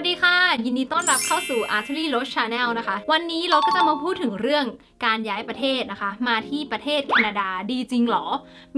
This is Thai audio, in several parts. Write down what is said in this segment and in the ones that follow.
วัสดีค่ะ ยินดีต้อนรับเข้าสู่ Artery Road Channel นะคะ วันนี้เราก็จะมาพูดถึงเรื่องการย้ายประเทศนะคะ มาที่ประเทศแคนาดาดีจริงเหรอ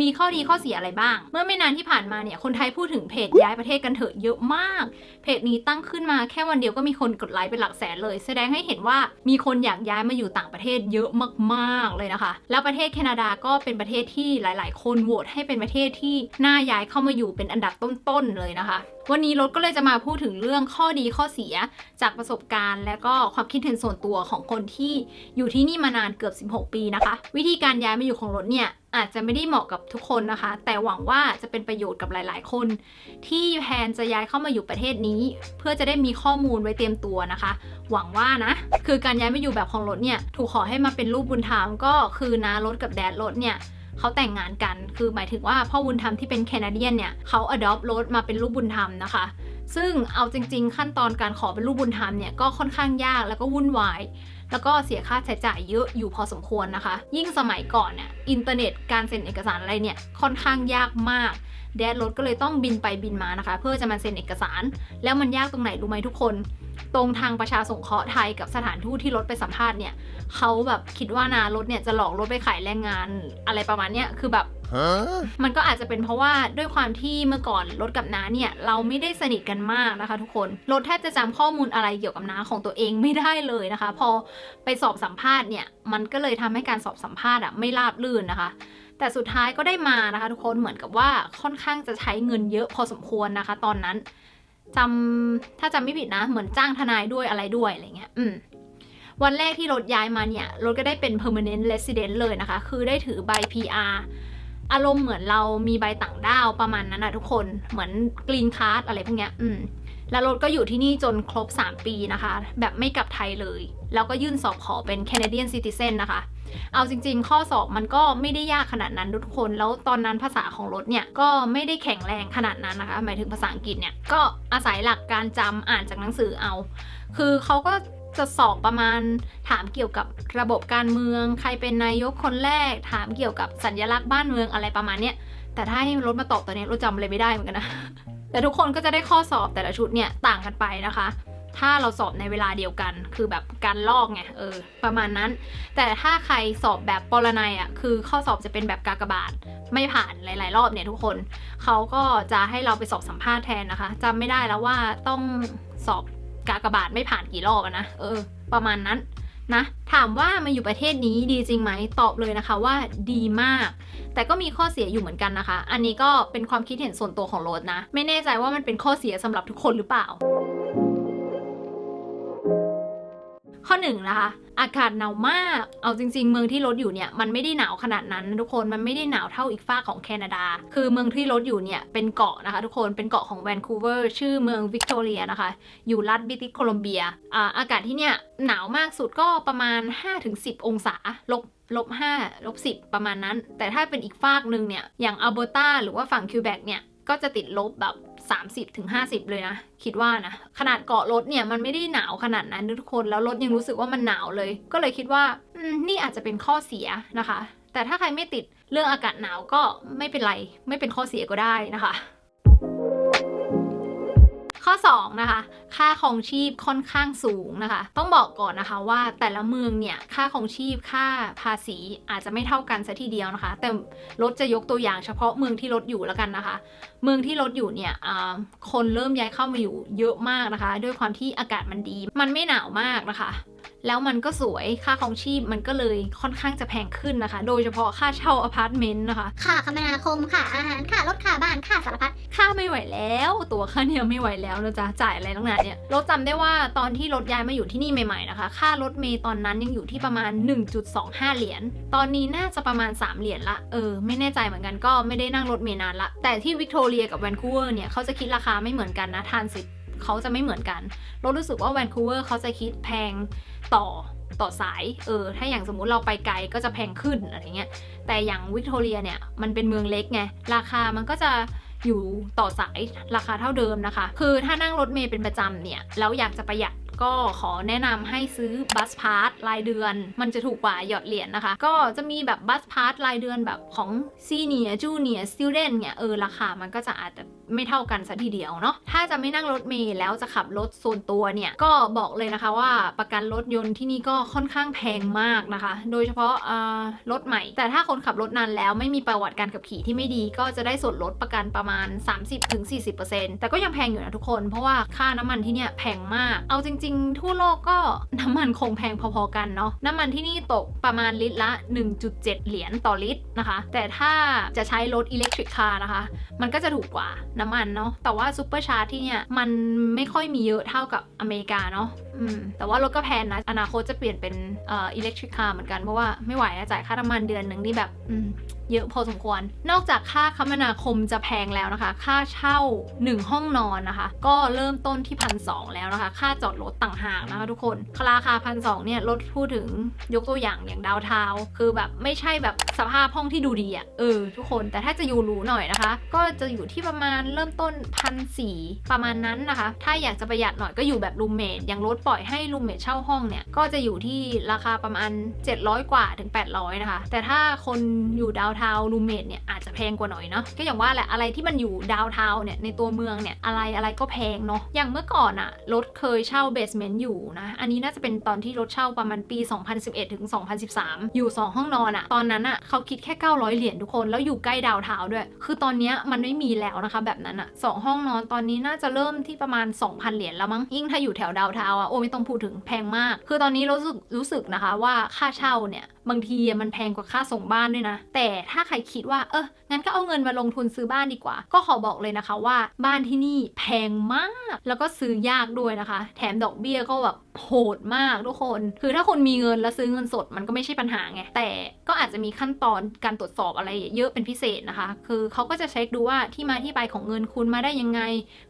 มีข้อดีข้อเสียอะไรบ้าง เมื่อไม่นานที่ผ่านมาเนี่ยคนไทยพูดถึงเพจย้ายประเทศกันเถอะเยอะมาก เพจนี้ตั้งขึ้นมาแค่วันเดียวก็มีคนกดไลค์เป็นหลักแสนเลย แสดงให้เห็นว่ามีคนอยากย้ายมาอยู่ต่างประเทศเยอะมากๆเลยนะคะ แล้วประเทศแคนาดาก็เป็นประเทศที่หลาย ๆ คนโหวตให้เป็นประเทศที่น่าย้ายเข้ามาอยู่เป็นอันดับต้นๆเลยนะคะ วันนี้รถก็เลยจะมาพูดถึงเรื่องข้อดีข้อเสียจากประสบการณ์ และก็ความคิดเห็นส่วนตัวของคนที่อยู่ที่นี่มานานเกือบ 16 ปีนะคะ วิธีการย้ายมาอยู่ของรถเนี่ยอาจจะไม่ได้เหมาะกับทุกคนนะคะ แต่หวังว่าจะเป็นประโยชน์กับหลาย ๆ คน ที่แพนจะย้ายเข้ามาอยู่ประเทศนี้ เพื่อจะได้มีข้อมูลไว้เตรียมตัวนะคะ หวังว่านะ คือการย้ายมาอยู่แบบของรถเนี่ยถูกขอให้มาเป็นลูกบุญธรรมก็คือน้ารถกับแดดรถเนี่ยเขาแต่งงานกัน คือหมายถึงว่าพ่อบุญธรรมที่เป็นแคนาเดียนเนี่ยเขา adopt รถมาเป็นลูกบุญธรรมนะคะ ซึ่งเอาจริง ๆ ขั้นตอนการขอเป็นลูกบุญธรรมเนี่ยก็ค่อนข้างยากแล้วก็วุ่นวาย แล้วก็เสียค่าใช้จ่ายเยอะอยู่พอสมควรนะคะ ยิ่งสมัยก่อนเนี่ยอินเทอร์เน็ตการเซ็นเอกสารอะไรเนี่ยค่อนข้างยากมากแดดรถก็เลยต้องบินไปบินมานะคะ เพื่อจะมาเซ็นเอกสาร แล้วมันยากตรงไหนรู้ไหมทุกคน ตรงทางประชาสงเคราะห์ไทยกับสถานทูตที่รถไปสัมภาษณ์เนี่ยเขาแบบคิดว่านารถเนี่ยจะหลอกรถไปขายแรงงานอะไรประมาณเนี้ยคือแบบ Huh? มันก็อาจจะเป็นเพราะว่าด้วยความที่เมื่อก่อนรถกับน้าเนี่ย เราไม่ได้สนิทกันมากนะคะ ทุกคนรถแทบจะจำข้อมูลอะไรเกี่ยวกับน้าของตัวเองไม่ได้เลยนะคะ พอไปสอบสัมภาษณ์เนี่ย มันก็เลยทำให้การสอบสัมภาษณ์อะไม่ราบรื่นนะคะ แต่สุดท้ายก็ได้มานะคะ ทุกคนเหมือนกับว่าค่อนข้างจะใช้เงินเยอะพอสมควรนะคะ ตอนนั้นจำถ้าจำไม่ผิดนะ เหมือนจ้างทนายด้วยอะไรด้วยอะไรเงี้ยอืมวันแรกที่รถย้ายมาเนี่ยรถก็ได้เป็น permanent resident เลยนะคะ คือได้ถือใบ PR อารมณ์เหมือนเรามีใบต่างด้าวประมาณนั้นนะทุกคนเหมือน green card อะไรพวกเนี้ย อืม แล้วรถก็อยู่ที่นี่จนครบ 3 ปีนะคะ แบบไม่กลับไทยเลย แล้วก็ยื่นสอบขอเป็น Canadian citizen นะคะ เอาจริง ๆ ข้อสอบมันก็ไม่ได้ยากขนาดนั้นทุกคน แล้วตอนนั้นภาษาของรถเนี่ย ก็ไม่ได้แข็งแรงขนาดนั้นนะคะ หมายถึงภาษาอังกฤษเนี่ย ก็อาศัยหลักการจำอ่านจากหนังสือเอา คือเขาก็จะสอบประมาณถามเกี่ยวกับระบบการเมือง ใครเป็นนายกคนแรก ถามเกี่ยวกับสัญลักษณ์บ้านเมืองอะไรประมาณเนี้ยแต่ถ้าให้รถมาตอบตอนนี้รถจำอะไรไม่ได้เหมือนกันนะ แต่ทุกคนก็จะได้ข้อสอบแต่ละชุดเนี่ยต่างกันไปนะคะ ถ้าเราสอบในเวลาเดียวกัน คือแบบการลอกไงเออประมาณนั้น แต่ถ้าใครสอบแบบปรนัยอะคือข้อสอบจะเป็นแบบกากบาทไม่ผ่านหลาย ๆ รอบเนี่ยทุกคนเขาก็จะให้เราไปสอบสัมภาษณ์แทนนะคะจำไม่ได้แล้วว่าต้องสอบกากบาทไม่ผ่านกี่รอบนะเออ ประมาณนั้น นะ ถามว่ามาอยู่ประเทศนี้ดีจริงไหมตอบเลยนะคะว่าดีมาก แต่ก็มีข้อเสียอยู่เหมือนกันนะคะ อันนี้ก็เป็นความคิดเห็นส่วนตัวของโรสนะ ไม่แน่ใจว่ามันเป็นข้อเสียสำหรับทุกคนหรือเปล่า ข้อหนึ่งนะคะ อากาศหนาวมาก เอาจริง ๆ เมืองที่รถอยู่เนี่ยมันไม่ได้หนาวขนาดนั้นทุกคน มันไม่ได้หนาวเท่าอีกฝ้าของแคนาดา คือเมืองที่รถอยู่เนี่ยเป็นเกาะนะคะ ทุกคน เป็นเกาะของแวนคูเวอร์ ชื่อเมืองวิกตอเรียนะคะ อยู่รัฐบริติชโคลัมเบีย อ่า อากาศที่เนี่ยหนาวมากสุดก็ประมาณ 5-10 องศา ลบลบ5ลบ10ประมาณนั้น แต่ถ้าเป็นอีกฟากหนึ่งเนี่ย อย่างอัลเบอร์ตาหรือว่าฝั่งคิวแบกเนี่ย ก็จะติดลบแบบ 30ถึง50 เลยนะ คิดว่านะ ขนาดเกาะรถเนี่ยมันไม่ได้หนาวขนาดนั้นทุกคนแล้วรถยังรู้สึกว่ามันหนาวเลย ก็เลยคิดว่านี่อาจจะเป็นข้อเสียนะคะ แต่ถ้าใครไม่ติดเรื่องอากาศหนาวก็ไม่เป็นไร ไม่เป็นข้อเสียก็ได้นะคะ ข้อ 2 นะคะ ค่าของชีพค่อนข้างสูงนะคะ ต้องบอกก่อนนะคะว่าแต่ละเมืองเนี่ย ค่าของชีพค่าภาษีอาจจะไม่เท่ากันซะทีเดียวนะคะ แต่รถจะยกตัวอย่างเฉพาะเมืองที่รถอยู่แล้วกันนะคะ เมืองที่รถอยู่เนี่ยอ่าคนเริ่มย้ายเข้ามาอยู่เยอะมากนะคะ ด้วยความที่อากาศมันดี มันไม่หนาวมากนะคะแล้วมันก็สวยค่าครองชีพมันก็เลยค่อนข้างจะแพงขึ้นนะคะ โดยเฉพาะค่าเช่าอพาร์ตเมนต์นะคะ ค่าคมนาคมค่าอาหารค่ารถค่าบ้านค่าสารพัดค่าไม่ไหวแล้ว ตัวค่าเนี่ยไม่ไหวแล้วนะจ๊ะจ่ายอะไรตั้งนานเนี่ยรถจำได้ว่าตอนที่รถย้ายมาอยู่ที่นี่ใหม่ๆนะคะ ค่ารถเมย์ตอนนั้นยังอยู่ที่ประมาณ 1.25 เหรียญตอนนี้น่าจะประมาณ 3 เหรียญละเออไม่แน่ใจเหมือนกันก็ไม่ได้นั่งรถเมย์นานละแต่ที่วิกตอเรียกับแวนคูเวอร์เนี่ยเขาจะคิดราคาไม่เหมือนกันนะทานสิทธิ์ เขาจะไม่เหมือนกันรารู้สึกว่าแวนคูเวอร์เขาจะคิดแพงต่อต่อสาย เออ ถ้าอย่างสมมุติเราไปไกลก็จะแพงขึ้นอะไรเงี้ย แต่อย่างวิกตอเรียเนี่ย มันเป็นเมืองเล็กไง ราคามันก็จะอยู่ต่อสายราคาเท่าเดิมนะคะ คือถ้านั่งรถเมล์เป็นประจำเนี่ย แล้วอยากจะประหยัด ก็ขอแนะนำให้ซื้อบัสพาสรายเดือน มันจะถูกกว่าหยอดเหรียญนะคะ ก็จะมีแบบบัสพาสรายเดือนแบบของซีเนียจูเนียสติ d เดนเนี่ยเออราคามันก็จะอาจจะไม่เท่ากันซะทีเดียวเนาะถ้าจะไม่นั่งรถเมล์แล้วจะขับรถส่วนตัวเนี่ยก็บอกเลยนะคะว่าประกันรถยนต์ที่นี่ก็ค่อนข้างแพงมากนะคะ โดยเฉพาะรถใหม่ แต่ถ้าคนขับรถนานแล้วไม่มีประวัติการขับขี่ที่ไม่ดีก็จะได้ส่วนลดประกันประมาณ 30-40%แต่ก็ยังแพงอยู่นะทุกคน เพราะว่าค่าน้ำมันที่เนี่ยแพงมากเอาจริงๆ ทั่วโลกก็น้ำมันคงแพงพอๆกันเนาะน้ำมันที่นี่ตกประมาณลิตรละ 1.7 เหรียญต่อลิตรนะคะ แต่ถ้าจะใช้รถอิเล็กทริกคาร์นะคะ มันก็จะถูกกว่าน้ำมันเนาะแต่ว่าซูเปอร์ชาร์จที่เนี่ยมันไม่ค่อยมีเยอะเท่ากับอเมริกาเนาะอืมแต่ว่ารถก็แพงนะอนาคตจะเปลี่ยนเป็นอ่อิเล็กทริกคาร์เหมือนกันเพราะว่าไม่ไหวนะจ่ายค่าน้ำมันเดือนหนึ่งนี่แบบอืม เยอะพอสมควร นอกจากค่าคมนาคมจะแพงแล้วนะคะ ค่าเช่า 1 ห้องนอนนะคะ ก็เริ่มต้นที่พันสแล้วนะคะ ค่าจอดรถต่างหากนะคะทุกคนราคาพันสเนี่ยรถพูดถึงยกตัวอย่างอย่างดาวเทาคือแบบไม่ใช่แบบสภาพห้องที่ดูดีอะ่ะเออทุกคนแต่ถ้าจะอยู่หรูหน่อยนะคะ ก็จะอยู่ที่ประมาณเริ่มต้นพันสประมาณนั้นนะคะ ถ้าอยากจะประหยัดหน่อยก็อยู่แบบรูมเมทอย่างรถปล่อยให้รูมเมทเช่าห้องเนี่ยก็จะอยู่ที่ราคาประมาณ 700 กว่าถึง 800 นะคะ แต่ถ้าคนอยู่ดาวทาวรูเมทเนี่ยอาจจะแพงกว่าหน่อยเนาะก็อย่างว่าแหละอะไรที่มันอยู่ดาวเทาวเนี่ยในตัวเมืองเนี่ยอะไรอะไรก็แพงเนาะอย่างเมื่อก่อนอะรถเคยเช่าเบสเมนต์อยู่นะอันนี้น่าจะเป็นตอนที่รถเช่าประมาณปี 2011ถึง2013 อยู่ 2 ห้องนอนอะตอนนั้นอะเขาคิดแค่ 900 เหรียญทุกคนแล้วอยู่ใกล้ดาวเทาวด้วย คือตอนนี้มันไม่มีแล้วนะคะ แบบนั้นอะสองห้องนอนตอนนี้น่าจะเริ่มที่ประมาณ 2,000 เหรียญแล้วมั้งยิ่งถ้าอยู่แถวดาวเทาวอะโอ้ไม่ต้องพูดถึงแพงมาก คือตอนนี้รู้สึกรู้สึกนะคะว่าค่าเช่าเนี่ยบางทีมันแพงกว่าค่าส่งบ้านด้วยนะ แต่ถ้าใครคิดว่า เอองั้นก็เอาเงินมาลงทุนซื้อบ้านดีกว่า ก็ขอบอกเลยนะคะว่าบ้านที่นี่แพงมาก แล้วก็ซื้อยากด้วยนะคะ แถมดอกเบี้ยก็แบบโหดมากทุกคน คือถ้าคนมีเงินแล้วซื้อเงินสดมันก็ไม่ใช่ปัญหาไง แต่ก็อาจจะมีขั้นตอนการตรวจสอบอะไรเยอะเป็นพิเศษนะคะ คือเขาก็จะเช็คดูว่าที่มาที่ไปของเงินคุณมาได้ยังไง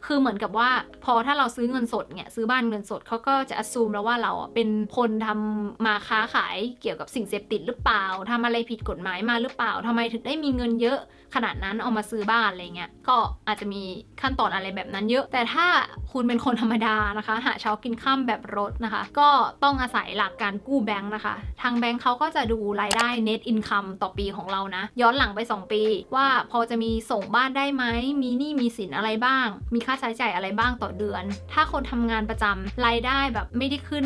คือเหมือนกับว่าพอถ้าเราซื้อเงินสดเนี่ยซื้อบ้านเงินสดเขาก็จะอ s ซูมแล้วว่าเราเป็นคนทำมาค้าขายเกี่ยวกับสิ่งเสพติดหรือเปล่าทำอะไรผิดกฎหมายมาหรือเปล่าทำไมถึงได้มีเงินเยอะ ขนาดนั้นเอามาซื้อบ้านอะไรเงี้ยก็อาจจะมีขั้นตอนอะไรแบบนั้นเยอะ แต่ถ้าคุณเป็นคนธรรมดานะคะ หาเช้ากินข้ามแบบรถนะคะ ก็ต้องอาศัยหลักการกู้แบงค์นะคะ ทางแบงค์เขาก็จะดูรายได้ net income ต่อปีของเรานะ ย้อนหลังไป 2 ปี ว่าพอจะมีส่งบ้านได้ไหมมีหนี้มีสินอะไรบ้าง มีค่าใช้จ่ายอะไรบ้างต่อเดือน ถ้าคนทำงานประจำรายได้แบบไม่ได้ขึ้น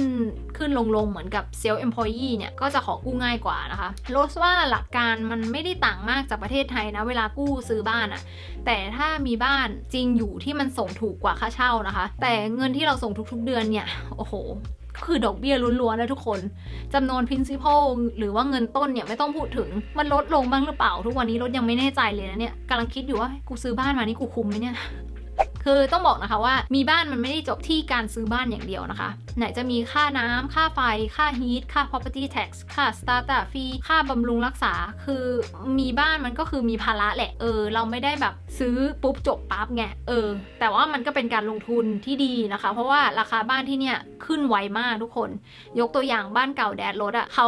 ขึ้นลงลงๆเหมือนกับเซลล์ employee เนี่ยก็จะขอกู้ง่ายกว่านะคะโรสว่าหลักการมันไม่ได้ต่างมากจากประเทศไทยนะเวลากู้ซื้อบ้านอะแต่ถ้ามีบ้านจริงอยู่ที่มันส่งถูกกว่าค่าเช่านะคะ แต่เงินที่เราส่งทุกๆเดือนเนี่ยโอ้โหก็คือดอกเบี้ยล้วนๆนะทุกคนจำนวน principal หรือว่าเงินต้นเนี่ยไม่ต้องพูดถึง มันลดลงบ้างหรือเปล่า ทุกวันนี้ลดยังไม่แน่ใจเลยนะเนี่ยกำลังคิดอยู่ว่ากูซื้อบ้านมานี่กูคุ้มไหมเนี่ย คือต้องบอกนะคะว่ามีบ้านมันไม่ได้จบที่การซื้อบ้านอย่างเดียวนะคะ ไหนจะมีค่าน้ำค่าไฟ ค่า heat ค่า property tax ค่า startup fee ค่าบำรุงรักษา คือมีบ้านมันก็คือมีภาระแหละ เออ เราไม่ได้แบบซื้อปุ๊บจบปั๊บไง เออ แต่ว่ามันก็เป็นการลงทุนที่ดีนะคะ เพราะว่าราคาบ้านที่เนี่ยขึ้นไวมากทุกคน ยกตัวอย่างบ้านเก่าแดดรถอะ่ะเขา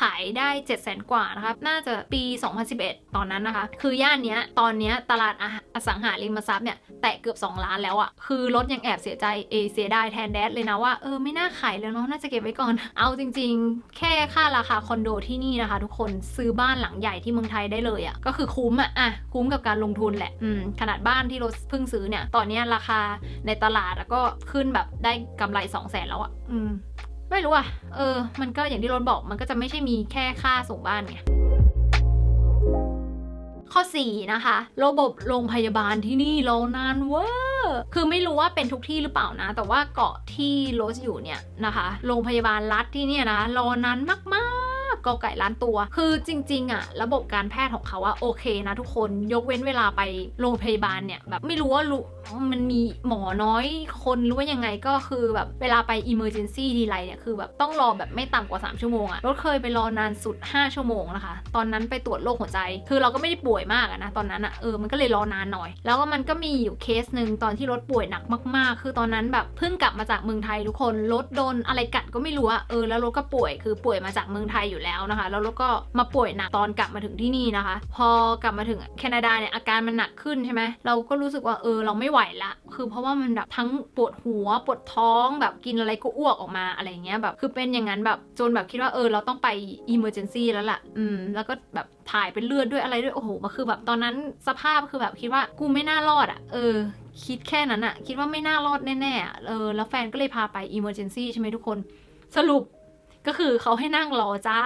ขายได้7 0 0 0 0กว่านะคะ น่าจะปี 2011 ตอนนั้นนะคะ คือย่านเนี้ย ตอนเนี้ยตลาดออสังหาริมทรัพย์เนี่ยแตะเกือบ 2ล้านแล้วอะคือรถยังแอบเสียใจเอเสียดายแทนแดดเลยนะว่าเออไม่น่าขายแล้วเนาะน่าจะเก็บไว้ก่อน เอาจริง ๆ แค่ค่าราคาคอนโดที่นี่นะคะ ทุกคนซื้อบ้านหลังใหญ่ที่เมืองไทยได้เลยอะก็คือคุ้มอะอะคุ้มกับการลงทุนแหละอืมขนาดบ้านที่รถเพิ่งซื้อเนี่ย ตอนนี้ราคาในตลาดแล้วก็ขึ้นแบบได้กำไร2 0 0แสนแล้วอะอืมไม่รู้อะเออ มันก็อย่างที่รถบอกมันก็จะไม่ใช่มีแค่ค่าส่งบ้านไง ข้อ 4 นะคะ ระบบโรงพยาบาลที่นี่รอนานเวอร์คือไม่รู้ว่าเป็นทุกที่หรือเปล่านะ แต่ว่าเกาะที่โรสอยู่เนี่ยนะคะ โรงพยาบาลรัฐที่เนี่ยนะรอนานมากๆกอไก่ล้านตัว คือจริง ๆอะระบบการแพทย์ของเขาอะโอเคนะทุกคน ยกเว้นเวลาไปโรงพยาบาลเนี่ยแบบไม่รู้ว่า มันมีหมอน้อยคนหรือว่ายังไงก็คือแบบเวลาไป emergency ทีไรเนี่ยคือแบบต้องรอแบบไม่ต่ำกว่า 3 ชั่วโมงอะรถเคยไปรอนานสุด 5 ชั่วโมงนะคะ ตอนนั้นไปตรวจโรคหัวใจ คือเราก็ไม่ได้ป่วยมากอะนะตอนนั้นอะเออมันก็เลยรอนานหน่อย แล้วก็มันก็มีอยู่เคสหนึ่งตอนที่รถป่วยหนักมาก ๆ คือตอนนั้นแบบเพิ่งกลับมาจากเมืองไทยทุกคนรถโดนอะไรกัดก็ไม่รู้อะเออแล้วรถก็ป่วยคือป่วยมาจากเมืองไทยอยู่แล้วนะคะ แล้วรถก็มาป่วยหนักตอนกลับมาถึงที่นี่นะคะ พอกลับมาถึงแคนาดาเนี่ยอาการมันหนักขึ้นใช่ไหมเราก็รู้สึกว่าเออเราไม่ไหวไหวละ คือเพราะว่ามันแบบทั้งปวดหัวปวดท้องแบบกินอะไรก็อ้วกออกมาอะไรเงี้ยแบบคือเป็นอย่างนั้นแบบจนแบบคิดว่าเออเราต้องไป emergency แล้วล่ะ อืม แล้วก็แบบถ่ายเป็นเลือดด้วยอะไรด้วย โอ้โหมันคือแบบตอนนั้นสภาพคือแบบคิดว่ากูไม่น่ารอดอะ่ะ เออ คิดแค่นั้นอะคิดว่าไม่น่ารอดแน่ๆเออแล้วแฟนก็เลยพาไป emergency ใช่ไหมทุกคน สรุป ก็คือเขาให้นั่งรอจ้า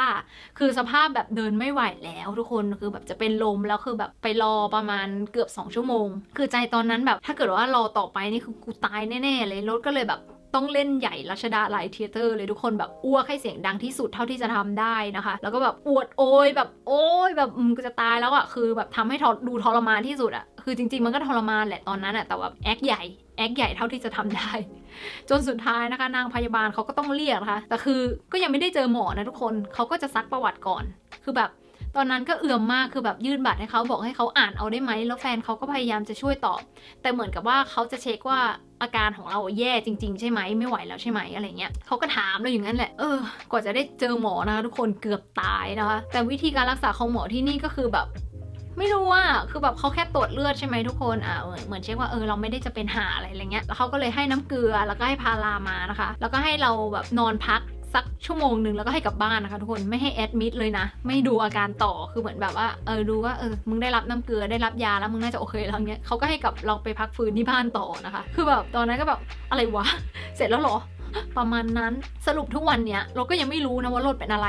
คือสภาพแบบเดินไม่ไหวแล้วทุกคนคือแบบจะเป็นลมแล้วคือแบบไปรอประมาณเกือบ 2 ชั่วโมง คือใจตอนนั้นแบบถ้าเกิดว่ารอต่อไปนี่คือกูตายแน่ๆเลยรถก็เลยแบบต้องเล่นใหญ่รัชดาไลท์เทเตอร์เลยทุกคนแบบอ้วกให้เสียงดังที่สุดเท่าที่จะทำได้นะคะ แล้วก็แบบอวดโอยแบบโอยแบบอืมกูจะตายแล้วอะคือแบบทำให้ดูทรมานที่สุดอะคือจริงๆมันก็ทรมานแหละตอนนั้นอะแต่แบบแอคใหญ่ แอคใหญ่เท่าที่จะทำได้ จนสุดท้ายนะคะ นางพยาบาลเขาก็ต้องเรียกนะคะแต่คือก็ยังไม่ได้เจอหมอนะทุกคนเขาก็จะซักประวัติก่อน คือแบบตอนนั้นก็เอื่อมมากคือแบบยื่นบัตรให้เขาบอกให้เขาอ่านเอาได้ไหมแล้วแฟนเขาก็พยายามจะช่วยตอบ แต่เหมือนกับว่าเขาจะเช็คว่าอาการของเราแย่จริง ๆ ใช่ไหมไม่ไหวแล้วใช่ไหมอะไรเงี้ยเขาก็ถามเราอย่างนั้นแหละเออกว่าจะได้เจอหมอนะคะทุกคนเกือบตายนะคะแต่วิธีการรักษาของหมอที่นี่ก็คือแบบ ไม่รู้ว่าคือแบบเขาแค่ตรวจเลือดใช่ไหมทุกคนอ่าเหมือนเหมือนเช็คว่าเออเราไม่ได้จะเป็นหาอะไรอะไรเงี้ยแล้วเขาก็เลยให้น้ำเกลือแล้วก็ให้พารามานะคะ แล้วก็ให้เราแบบนอนพักสักชั่วโมงหนึ่งแล้วก็ให้กลับบ้านนะคะทุกคนไม่ให้แอดมิดเลยนะ ไม่ดูอาการต่อคือเหมือนแบบว่าเออดูว่าเออมึงได้รับน้ำเกลือได้รับยาแล้วมึงน่าจะโอเคแล้วเงี้ยเขาก็ให้กลับเราไปพักฟื้นที่บ้านต่อนะคะ คือแบบตอนนั้นก็แบบอะไรวะ เสร็จแล้วเหรอ ประมาณนั้นสรุปทุกวันเนี้ยเราก็ยังไม่รู้นะว่ารถเป็นอะไร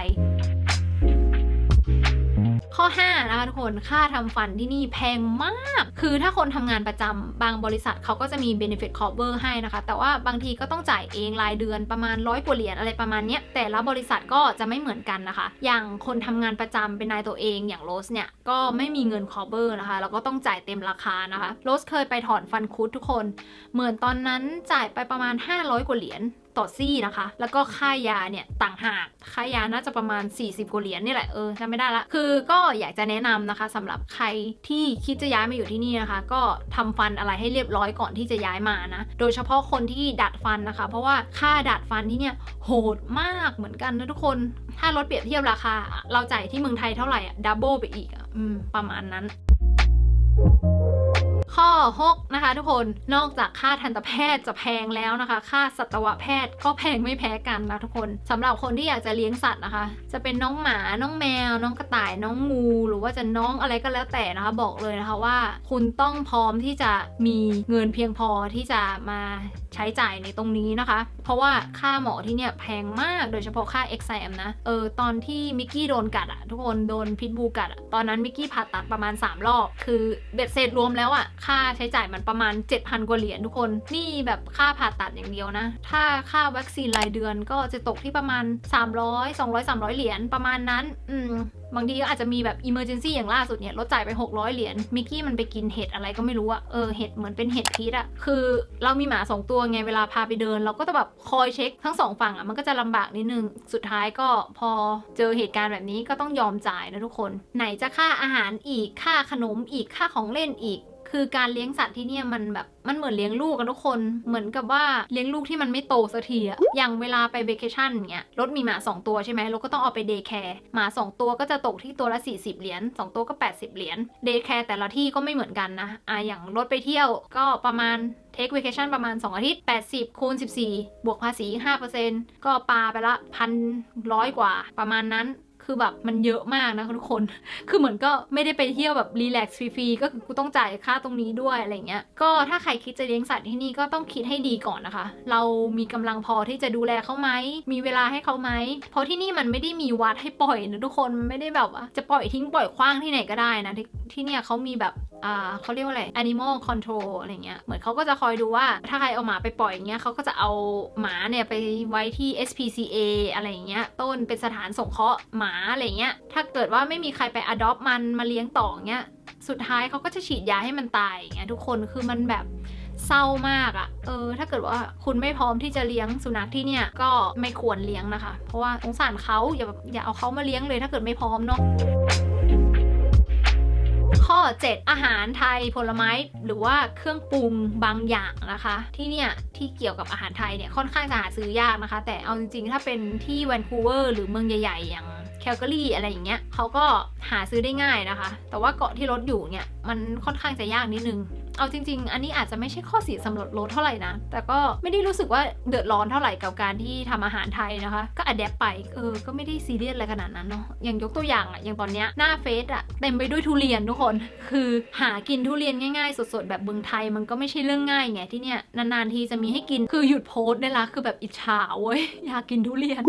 ข้อ 5 นะคะทุกคนค่าทำฟันที่นี่แพงมาก คือถ้าคนทำงานประจำบางบริษัทเขาก็จะมี benefit cover ให้นะคะ แต่ว่าบางทีก็ต้องจ่ายเองรายเดือนประมาณร้อยกว่าเหรียญอะไรประมาณนี้แต่ละบริษัทก็จะไม่เหมือนกันนะคะ อย่างคนทำงานประจำเป็นนายตัวเองอย่างโรสเนี่ยก็ไม่มีเงิน cover นะคะแล้วก็ต้องจ่ายเต็มราคานะคะโรสเคยไปถอนฟันคุดทุกคน เหมือนตอนนั้นจ่ายไปประมาณ 500 กว่าเหรียญ ต่อซี่นะคะ แล้วก็ค่ายาเนี่ยต่างหาก ค่ายาน่าจะประมาณ 40กว่าเหรียญนี่แหละ เออจำไม่ได้ละ คือก็อยากจะแนะนำนะคะสำหรับใครที่คิดจะย้ายมาอยู่ที่นี่นะคะ ก็ทำฟันอะไรให้เรียบร้อยก่อนที่จะย้ายมานะ โดยเฉพาะคนที่ดัดฟันนะคะ เพราะว่าค่าดัดฟันที่เนี่ยโหดมากเหมือนกันนะทุกคน ถ้าลดเปรียบเทียบราคา เราจ่ายที่เมืองไทยเท่าไหร่อะดับเบิลไปอีกอะประมาณนั้น ข้อ 6 นะคะทุกคนนอกจากค่าทันตแพทย์จะแพงแล้วนะคะ ค่าสัตวแพทย์ก็แพงไม่แพ้กันนะทุกคนสำหรับคนที่อยากจะเลี้ยงสัตว์นะคะ จะเป็นน้องหมาน้องแมว น้องกระต่ายน้องงูหรือว่าจะน้องอะไรก็แล้วแต่นะคะ บอกเลยนะคะว่า คุณต้องพร้อมที่จะมีเงินเพียงพอที่จะมาใช้จ่ายในตรงนี้นะคะ เพราะว่าค่าหมอที่เนี่ยแพงมากโดยเฉพาะค่าเอ็กซมนะเออตอนที่มิกกี้โดนกัดอะทุกคนโดนพิษบูกัดอะตอนนั้นมิกกี้ผ่าตัดประมาณ 3 รอบ คือเบ็ดเสร็จรวมแล้วอะค่าใช้จ่ายมันประมาณ 7,000 กว่าเหรียญทุกคน นี่แบบค่าผ่าตัดอย่างเดียวนะ ถ้าค่าวัคซีนรายเดือนก็จะตกที่ประมาณ 300 200 300 เหรียญประมาณนั้น อืมบางทีก็อาจจะมีแบบ emergency อย่างล่าสุดเนี่ยลดจ่ายไป 600 เหรียญมิกกี้มันไปกินเห็ดอะไรก็ไม่รู้อะเออเห็ดเหมือนเป็นเห็ดพิษอะคือเรามีหมาสองตัวไงเวลาพาไปเดิน เราก็จะแบบคอยเช็คทั้งสองฝั่งอะมันก็จะลำบากนิดนึง สุดท้ายก็พอเจอเหตุการณ์แบบนี้ก็ต้องยอมจ่ายนะทุกคน ไหนจะค่าอาหารอีกค่าขนมอีกค่าของเล่นอีก คือการเลี้ยงสัตว์ที่เนี่ยมันแบบมันเหมือนเลี้ยงลูกกันทุกคน เหมือนกับว่าเลี้ยงลูกที่มันไม่โตสักทีอะอย่างเวลาไปเวกชั่นเงี้ยรถมีหมา 2 ตัวใช่ไหมรถก็ต้องเอาไปเดย์แคร์หมา 2 ตัวก็จะตกที่ตัวละ 40 เหรียญ2 ตัวก็ 80 เหรียญเดย์แคร์แต่ละที่ก็ไม่เหมือนกันนะอะอย่างรถไปเที่ยวก็ประมาณเทคเวกชั่นประมาณ 2 อาทิตย์ 80 คูณ 14 บวกภาษี 5%ก็ปาไปละพันร้อยกว่าประมาณนั้น คือแบบมันเยอะมากนะทุกคน คือเหมือนก็ไม่ได้ไปเที่ยวแบบรีแลกซ์ฟรีๆ ก็คือกูต้องจ่ายค่าตรงนี้ด้วยอะไรเงี้ย ก็ถ้าใครคิดจะเลี้ยงสัตว์ที่นี่ก็ต้องคิดให้ดีก่อนนะคะ เรามีกำลังพอที่จะดูแลเขาไหม มีเวลาให้เขาไหม เพราะที่นี่มันไม่ได้มีวัดให้ปล่อยนะทุกคน ไม่ได้แบบว่าจะปล่อยทิ้งปล่อยคว้างที่ไหนก็ได้นะ ที่ที่เนี่ยเขามีแบบ อ่าเขาเรียกว่าอะไร animal control อะไรเงี้ย เหมือนเขาก็จะคอยดูว่าถ้าใครเอาหมาไปปล่อยเงี้ยเขาก็จะเอาหมาเนี่ยไปไว้ที่ SPCA อะไรเงี้ย ต้นเป็นสถานสงเคราะห์หมาอะไรเงี้ย ถ้าเกิดว่าไม่มีใครไป adopt มันมาเลี้ยงต่อเงี้ย สุดท้ายเขาก็จะฉีดยาให้มันตายอย่างเงี้ยทุกคน คือมันแบบเศร้ามากอะ่ะ เออ ถ้าเกิดว่าคุณไม่พร้อมที่จะเลี้ยงสุนัขที่เนี่ยก็ไม่ควรเลี้ยงนะคะ เพราะว่าสงสารเขาอย่าแบบอย่าเอาเขามาเลี้ยงเลยถ้าเกิดไม่พร้อมเนาะ ข้อ 7 อาหารไทยผลไม้หรือว่าเครื่องปรุงบางอย่างนะคะ ที่เนี่ยที่เกี่ยวกับอาหารไทยเนี่ยค่อนข้างจะหาซื้อยากนะคะ แต่เอาจริงๆ ถ้าเป็นที่แวนคูเวอร์หรือเมืองใหญ่ ๆ อย่าง แคลการีอะไรอย่างเงี้ยเขาก็หาซื้อได้ง่ายนะคะ แต่ว่าเกาะที่รถอยู่เนี่ยมันค่อนข้างจะยากนิดนึงเอาจริง ๆ อันนี้อาจจะไม่ใช่ข้อเสียสำหรับรถเท่าไหร่นะ แต่ก็ไม่ได้รู้สึกว่าเดือดร้อนเท่าไหร่กับการที่ทำอาหารไทยนะคะ ก็อัดแอปไป เออ ก็ไม่ได้ซีเรียสอะไรขนาดนั้นเนาะ อย่างยกตัวอย่างอะอย่างตอนเนี้ยหน้าเฟซอะเต็มไปด้วยทุเรียนทุกคน คือหากินทุเรียนง่ายๆ สดๆ แบบเมืองไทยมันก็ไม่ใช่เรื่องง่ายไงที่เนี่ยนานๆทีจะมีให้กิน คือหยุดโพสต์ได้ละ คือแบบอิจฉาเว้ย อยากกินทุเรียน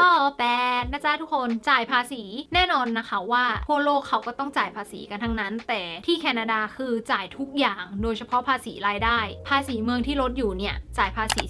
ข้อ 8 นะจ๊ะทุกคนจ่ายภาษี แน่นอนนะคะว่าทั่วโลกเขาก็ต้องจ่ายภาษีกันทั้งนั้น แต่ที่แคนาดาคือจ่ายทุกอย่างโดยเฉพาะภาษีรายได้ ภาษีเมืองที่ลดอยู่เนี่ยจ่ายภาษี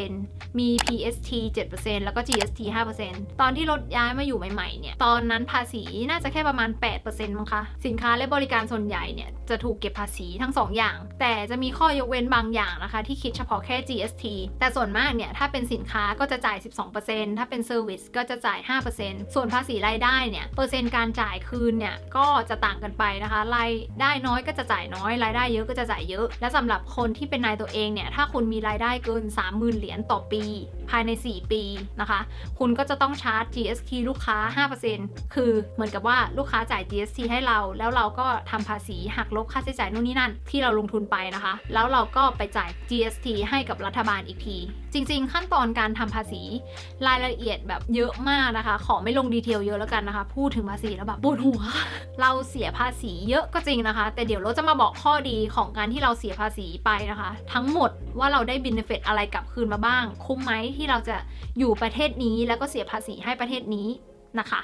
12%มี PST 7%แล้วก็ GST 5%ตอนที่รถย้ายมาอยู่ใหม่ๆเนี่ยตอนนั้นภาษีน่าจะแค่ประมาณ 8%มั้งคะสินค้าและบริการส่วนใหญ่เนี่ยจะถูกเก็บภาษีทั้ง 2 อย่าง แต่จะมีข้อยกเว้นบางอย่างนะคะ ที่คิดเฉพาะแค่ GST แต่ส่วนมากเนี่ยถ้าเป็นสินค้าก็จะจ่าย 12%ถ้าเป็นเซอร์วิสก็จะจ่าย 5%ส่วนภาษีรายได้เนี่ยเปอร์เซ็นต์การจ่ายคืนเนี่ยก็จะต่างกันไปนะคะรายได้น้อยก็จะจ่ายน้อยรายได้เยอะก็จะจ่ายเยอะ และสำหรับคนที่เป็นนายตัวเองเนี่ยถ้าคุณมีรายได้เกิน 30,000 เหรียญต่อปี ภายใน 4 ปีนะคะ คุณก็จะต้องชาร์จ GST ลูกค้า 5%คือเหมือนกับว่าลูกค้าจ่าย GST ให้เรา แล้วเราก็ทำภาษีหักลบค่าใช้จ่ายนู่นนี่นั่น ที่เราลงทุนไปนะคะ แล้วเราก็ไปจ่าย GST ให้กับรัฐบาลอีกที จริง ๆ ขั้นตอนการทำภาษีรายละเอียดแบบเยอะมากนะคะ ขอไม่ลงดีเทลเยอะแล้วกันนะคะ พูดถึงภาษีแล้วแบบปวดหัว เราเสียภาษีเยอะก็จริงนะคะ แต่เดี๋ยวเราจะมาบอกข้อดีของการที่เราเสียภาษีไปนะคะ ทั้งหมดว่าเราได้บินเฟตอะไรกลับคืนมาบ้าง คุ้มไหมที่เราจะอยู่ประเทศนี้แล้วก็เสียภาษีให้ประเทศนี้นะคะ